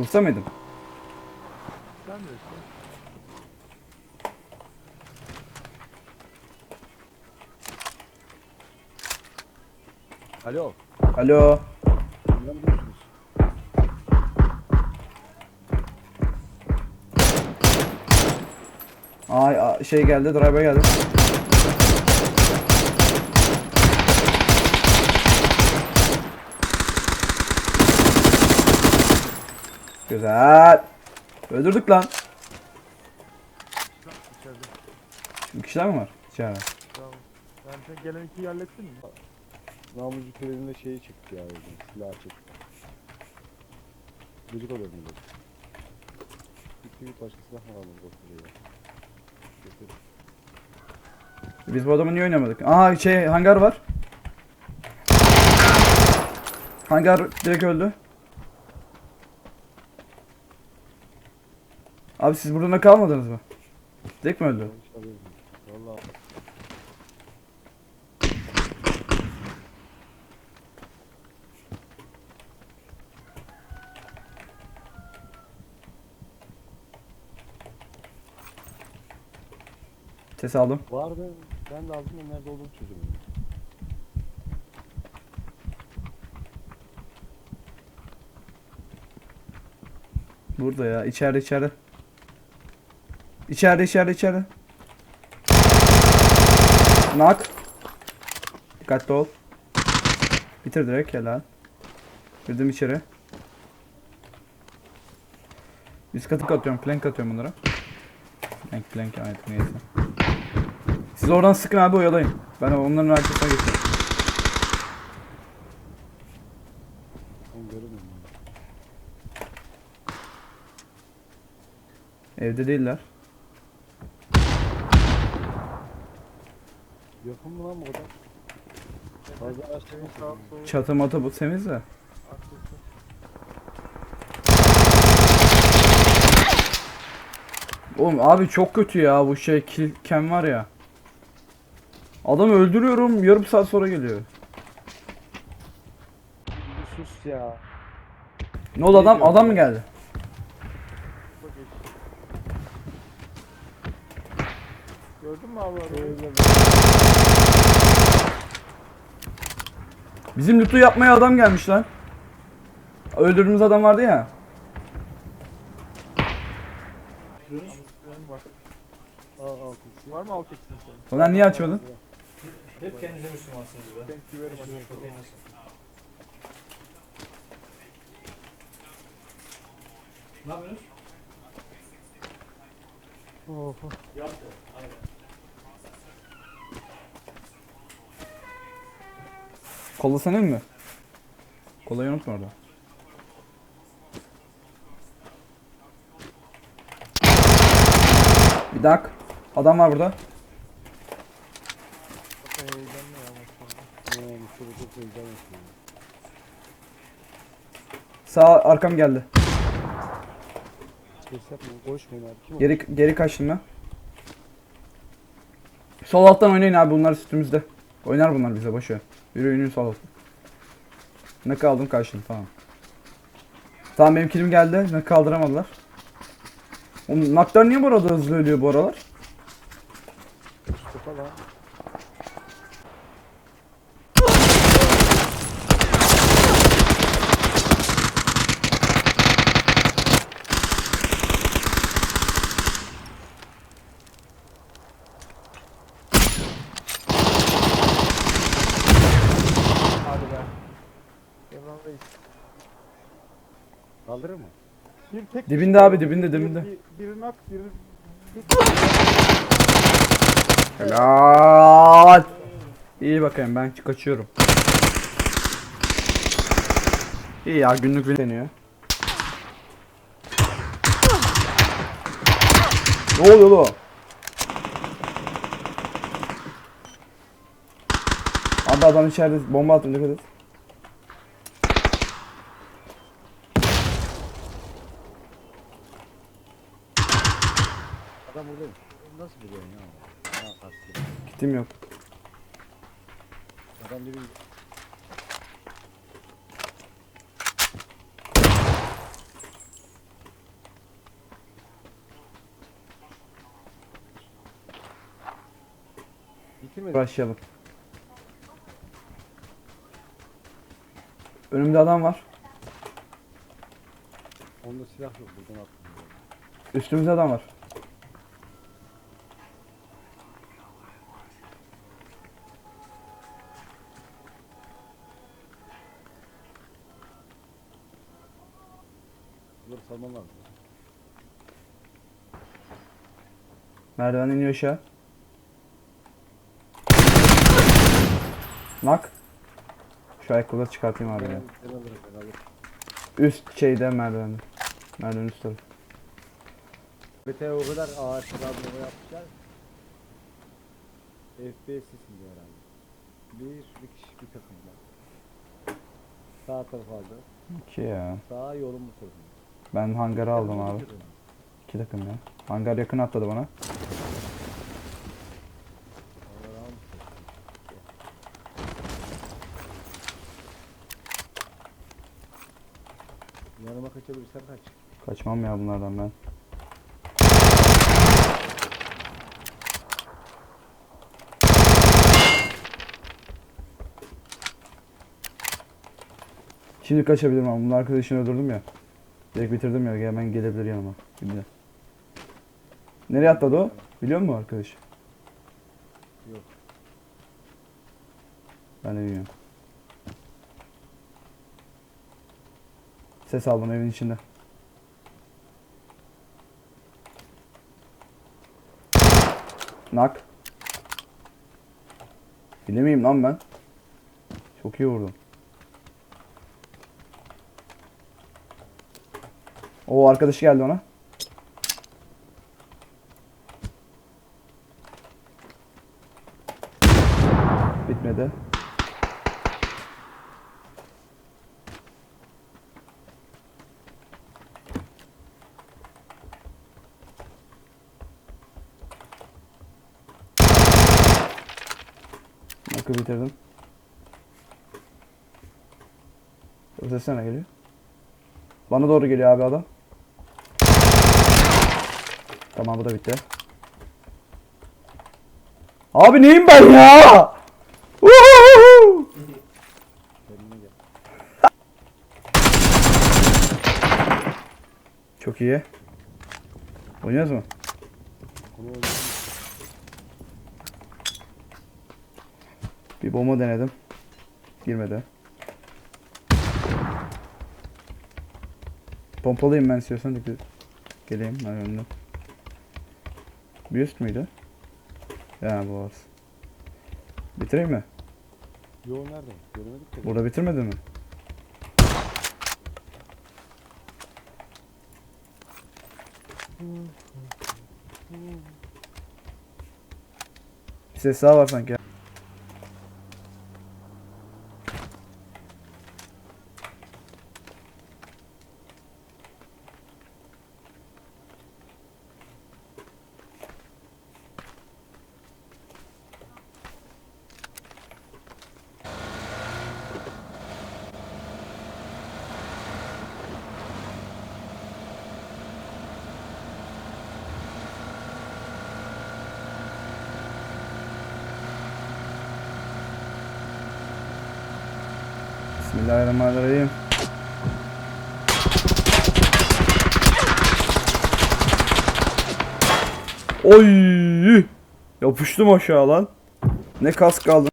Vursa mıydım? Sen de işte. Alo. Alo. Ne yapıyorsunuz? Ay a- şey geldi, driver geldi. Güzel. Öldürdük lan. İçeride. Bir kişiler mi var? İçeride. Tamam. Yani sen gelen ikiyi hallettin mi? Namucu körelinde şeyi çıktı ya evden. Silah çıktı. Gıcık oluyor millet. Gitti bir başka silah mı buraya? Getir. Biz bu adamı niye oynamadık? Aha şey hangar var. Hangar direkt öldü. Abi siz burada ne kalmadınız mı? Direkt mi öldü? Yanlış alıyorum. Valla. Ses aldım. Vardı. Ben de aldım nerede olduğunu çözemedim. Burada ya. içeride içeride. İçeride içeride içeride. Nak. Dikkatli ol. Bitir direkt helal. Girdim içeri. Üst katı atıyorum. Plank atıyorum bunlara. Plank plank evet neyse. Siz oradan sıkın abi oyalayın. Ben onların arkasına geçiyorum. Evde değiller. Yakın mı lan bu kadar? Fazla sağ sol Çatı matı bu temiz de. Oğlum abi çok kötü ya bu şey cam var ya. Adamı öldürüyorum yarım saat sonra geliyor. Sus ya. Ne oldu adam adam mı geldi? Gördün mü abi Bizim loot'u yapmaya adam gelmiş lan. Öldürdüğümüz adam vardı ya. Var. Mı alt eksin senin? Ulan niye açmadın? Hep kendinize Müslümansınız be. Thank you very much. Çok olmasın. Ne yapıyorsunuz? Oh, Yaptı. Aynen. Kola senin mi? Kolayı unutma orada. Bir dakika. Adam var burada. Sağ arkam geldi. Geri geri kaçtım ben. Sol alttan oynayın abi bunlar üstümüzde. Oynar bunlar bize boş ver. Yürü yürü sol alttan. Ne kaldım kaçtım tamam. Tamam benim kilim geldi. Ne kaldıramadılar. Oğlum naklar niye bu arada hızlı ölüyor bu aralar? Lan. Kaldırır mı? Bir tek Dibinde abi, dibinde, dibinde. Bir, biri nak, biri... Helal. İyi bakayım ben kaçıyorum. İyi ya günlük win deniyor. Ne oluyor lo? Abi adam içeride bomba attım dikkat et. Kitim yok. Adam gibi Başlayalım. Önümde adam var. Onda silah yok buradan. Üstümüzde adam var. Bunları salmam lazım. Merdiven iniyor aşağı. Nak. Şu ayakkabıları çıkartayım abi ya. Ben, alırım ben alırım. Üst şeyde merdivende. Merdiven üst tarafı. BT o kadar ağır kadro yapmışlar. FPS sesinde herhalde. Bir, bir kişi bir takım var. Sağ taraf aldı. İki ya. Sağ yolun bu. Ben hangarı aldım abi. İki takım ya. Hangar yakın atladı bana. Yanıma kaçabilirsen kaç. Kaçmam ya bunlardan ben. Şimdi kaçabilirim ama bunun arkadaşını öldürdüm ya. Direkt bitirdim ya hemen gelebilir yanıma. Şimdi. Nereye atladı o? Biliyor musun arkadaş? Yok. Ben de bilmiyorum. Ses aldım evin içinde. Nak. Bilemeyim lan ben. Çok iyi vurdum. O arkadaşı geldi ona. Bitmedi. Nakı bitirdim. Sana geliyor. Bana doğru geliyor abi adam. Tamam bu da bitti. Abi neyim ben ya? Çok iyi. Oynuyoruz mu? Bir bomba denedim. Girmedi. Pompalayayım ben istiyorsan. Geleyim ben önüne. Bir üst müydü? Ya bu az. Bitireyim mi? Yo nerede? Göremedik de. Burada bitirmedi mi? Bir ses daha var sanki. ya. Bismillahirrahmanirrahim. Oy! Yapıştım aşağı lan. Ne kas kaldı